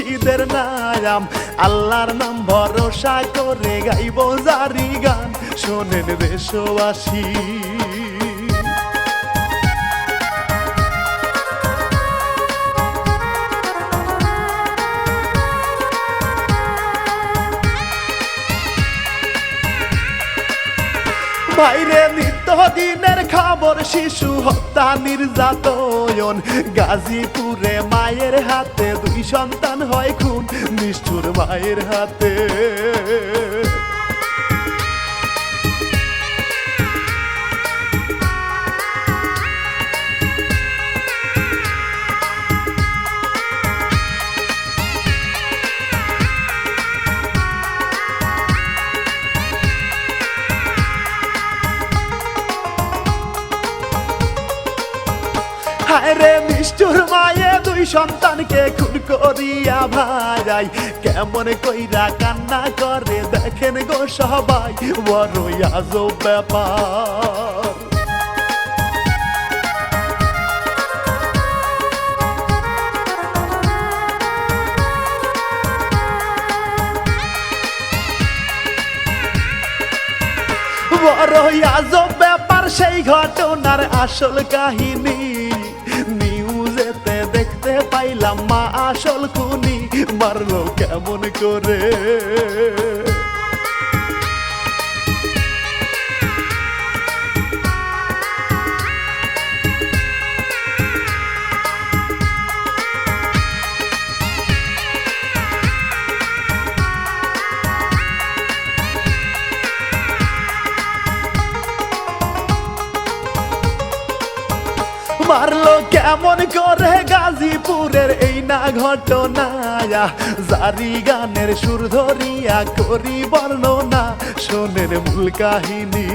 মুর্শিদের নাম আল্লাহর নাম ভরসা করে গাইব জারি গান। শোনেন দেশবাসী। বাইরে নিত্যদিনের খবর শিশু হত্যা, নির্যাতন। গাজীপুরে মায়ের হাতে দুই সন্তান হয় খুন, নিষ্ঠুর মায়ের হাতে। করিয়া ভাই, কেমন কইরা কান্না করে, দেখেন গো সবাই বড় আজব ব্যাপার। বড় আজব ব্যাপার, সেই ঘটনার আসল কাহিনী। পাইলাম মা আসল খুনি মারলো কেমন করে? এই না ঘটনা জারি গানের সুর ধরিয়া করি বর্ণনা শোনের মূল কাহিনী।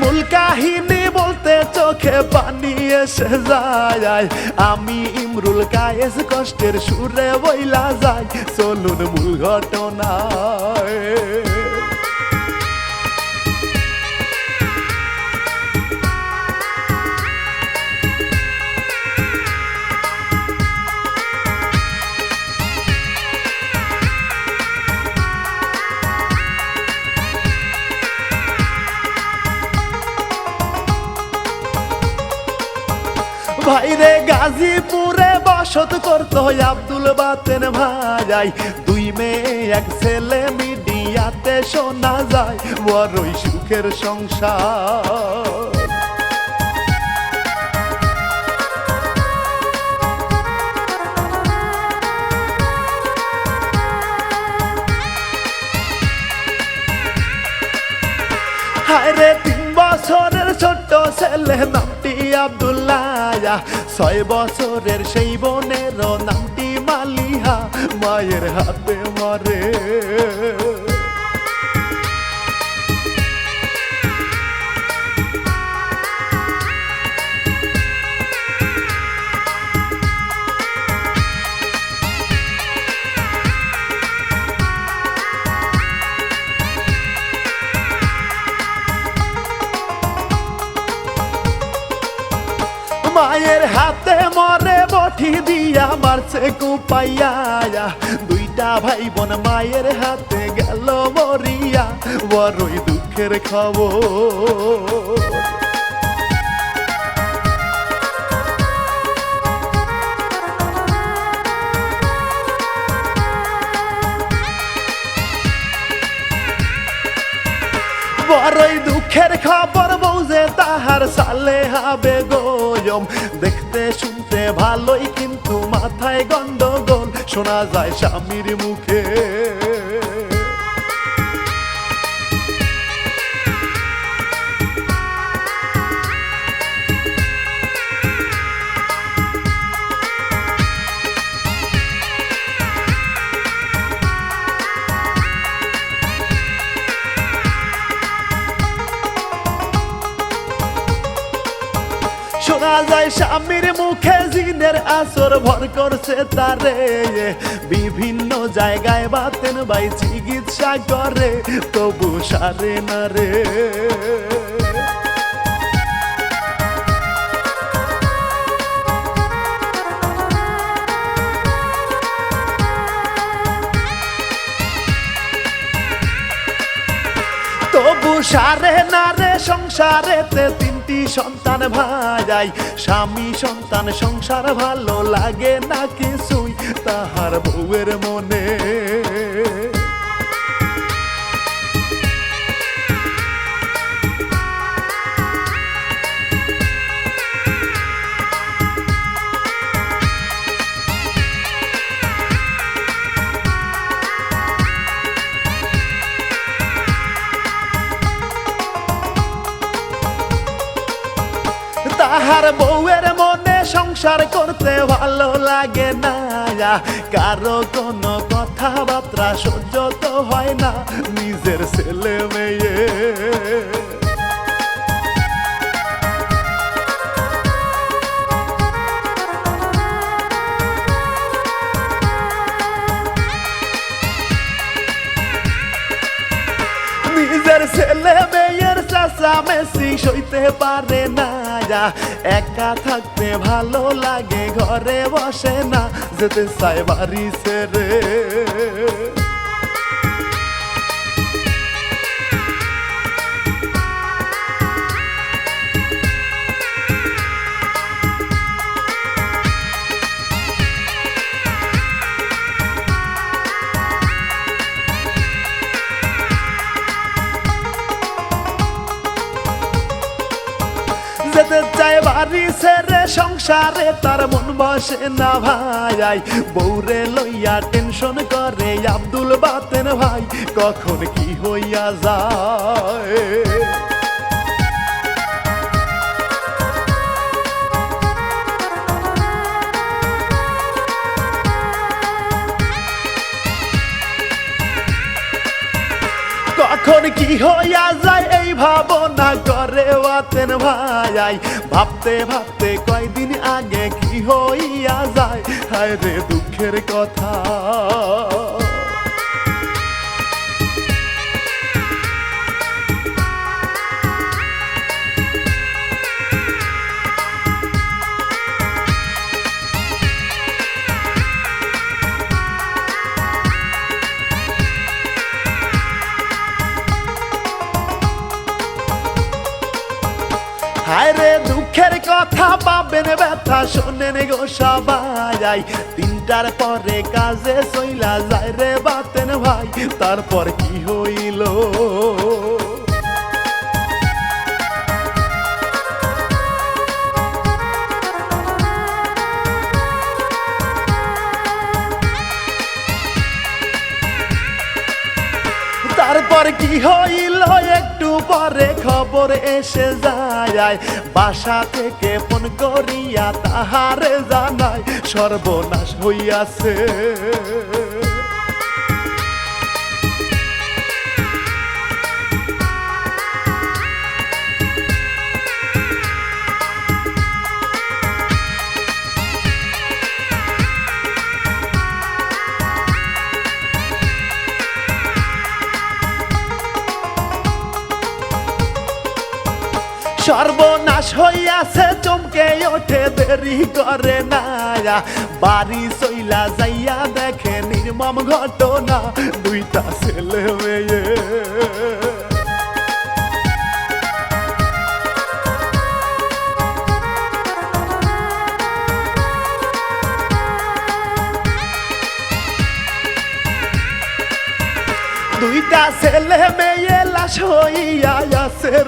মূল কাহিনী বলতে চোখে পানি এসে যায়। আমি ইমরুল কায়েস কষ্টের সুরে বইলা যাই। চলুন মূল ঘটনায়। করতো আব্দুল বাতেন ভাই। দুই মেয়ে, এক ছেলে, মিডিয়াতে শোনা যায় বড়ই সুখের সংসার। হায়রে তিন বছরের ছোট্ট ছেলে নামটি আব্দুল্লাহ। ছয় বছরের সেই বোনের নামটি মালিহা মায়ের হাতে মরে। মারছে কুপাইয়া দুইটা ভাই বোন মায়ের হাতে গেল মরিয়া। বড়ই দুঃখের খবর। বড়ই দুঃখের খবর বউজে তাহার সালে হবে গোয়ম দেখতে শুনতে ভালোই, কিন্তু মাথায় গন্ডগোল। শোনা যায় স্বামীর মুখে। স্বামীর মুখে জিনের আসর ভর করছে তারে। বিভিন্ন জায়গায় বাতেন বাই চিকিৎসা করে, তবু সারে না রে। তবু সারে না রে সংসারেতে তিনটি সন্তান ভাই স্বামী সন্তান সংসার ভালো লাগে না কিছুই তাহার বউয়ের মনে। সংসার করতে ভালো লাগে না কারও কোনো কথাবার্তা সহ্য তো হয় না, নিজের ছেলে মেয়ে। নিজের ছেলে মেয়ের চাষা মেসি সইতে পারে না। যা একা থাকতে ভালো লাগে ঘরে বসে না যেতে সাইবারি বাড়ি সংসারে তার মন বসে না ভাই। বউরে লইয়া টেনশন করে আব্দুল বাতেন ভাই। কখন কি হইয়া যায়? কখন কি হইয়া যায়? ভাবনা করে ওয়াতেন ভাই। ভাবতে ভাবতে কয়দিন আগে কি হইয়া যায়? হায় রে দুঃখের কথা। শোনেন গো সবাই তিনটার পরে কাজে সইলা যায় রে বাতেন ভাই। তারপর কি হইল? তারপর কি হইল? একটু পরে খবর এসে যায়। বাসা থেকে ফোন করিয়া তাহারে জানায় সর্বনাশ হইয়াছে। সর্বনাশ চমকে ওঠে, দেরি করে না বাড়ি সইলা যাইয়া দেখে নির্মম ঘটনা, দুইটা ছেলে মেয়ে। দুইটা ছেলে মেয়ে লাশ হইয়া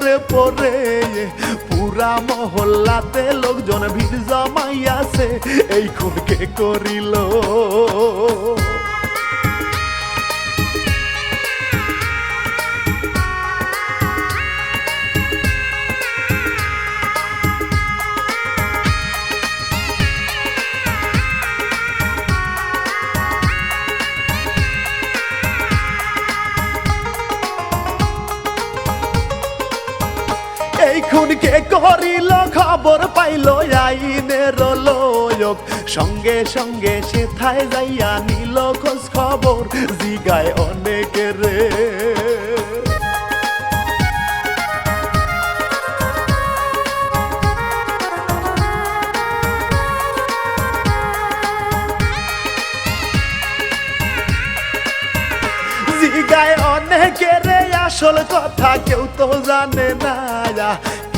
রে পরে। মহল্লাতে লোকজন ভিড় জমাইয়াছে এই খুনকে করিল। সঙ্গে সঙ্গে সে থায় যাইয়া নিল খোঁজ খবর, জিগায় অনেকের রে। অনেকের আসল কথা কেউ তো জানে না।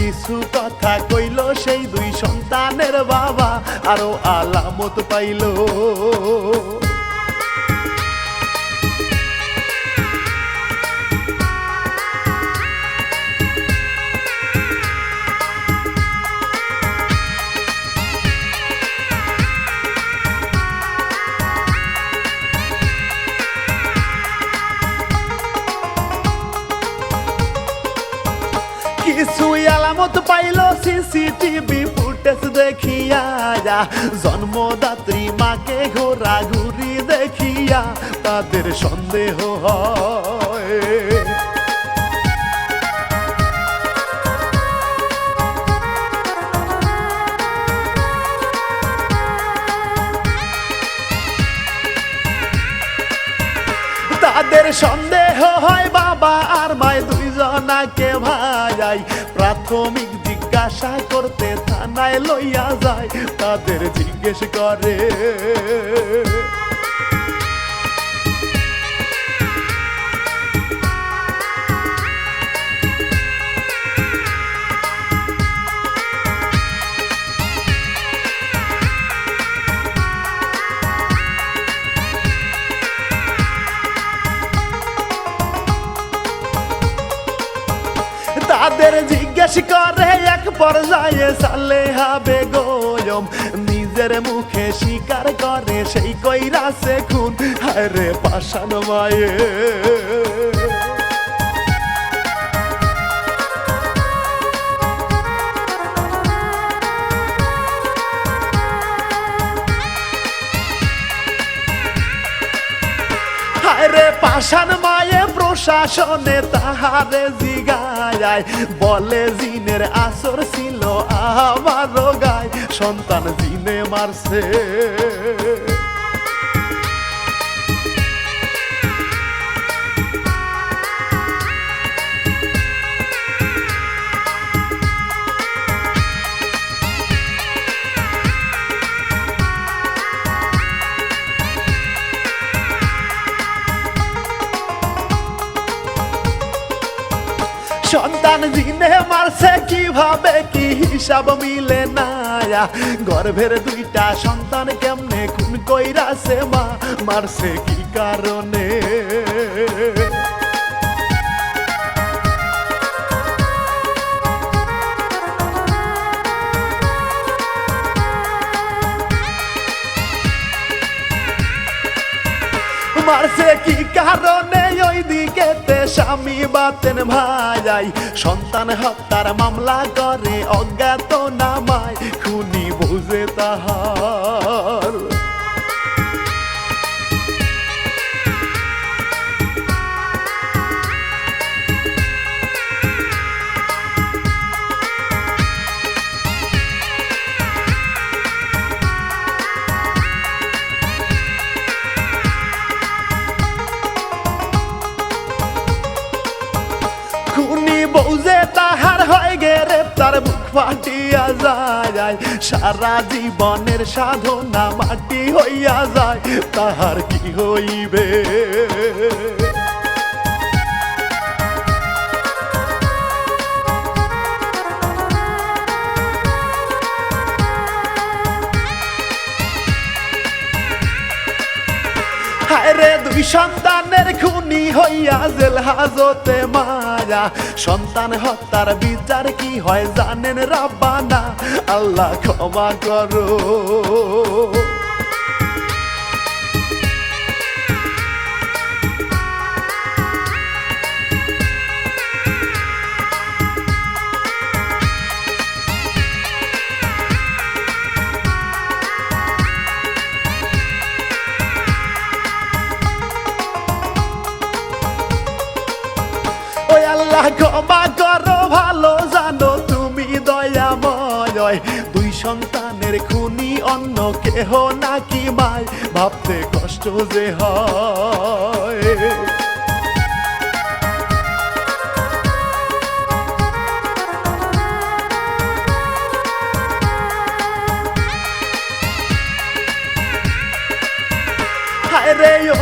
কিছু কথা কইল সেই দুই সন্তানের বাবা আরও আলামত পাইল। দেখিয়া জন্মদাত্রী মাকে ঘোরা ঘুরি দেখিয়া তাদের সন্দেহ হয়। তাদের সন্দেহ হয় বাবা আর মায় দুইজনাকে ভাই প্রাথমিক জিজ্ঞাসা করতে থানায় লইয়া যায় তাদের জিজ্ঞেস করে। তাদের জিজ্ঞেস করে এক পর্যায়ে সালে হবে গোয়ম নিজের মুখে স্বীকার করে, সেই কইরাছে খুন। হায়রে পাশান মায়ে। হায়রে পাশান মায়ে প্রশাসনে তাহারে জিগায় বলে জিনের আসর ছিল আমার গায় সন্তান জিনে মারছে। কীভাবে কি হিসাব মিলে না গর্ভের দুইটা সন্তান কেমনে খুন কইরাছে মা? মারছে কি কারণে? মারছে কি কারণে? স্বামী বাতেন ভাই সন্তান হত্যার মামলা করে অজ্ঞাত নামায় খুনি সারা জীবনের সাধনা মাটি হইয়া যায় তাহার কি হইবে? হায়রে দুই সন্তানের খুনি হইয়া জেল হাজতে মারা সন্তান হত্যার বিচার কি হয় জানেন রাব্বানা? আল্লাহ ক্ষমা করো অন্য কেহ নাকি মাই ভাবতে কষ্ট যে হয়।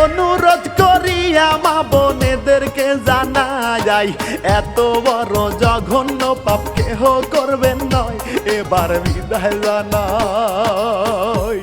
অনুরোধ করিয়া মা বোনেদেরকে জানা যায় এত বড় জঘন্য পাপ কেহ করবেন নয়, এবার বিদায় জানাই।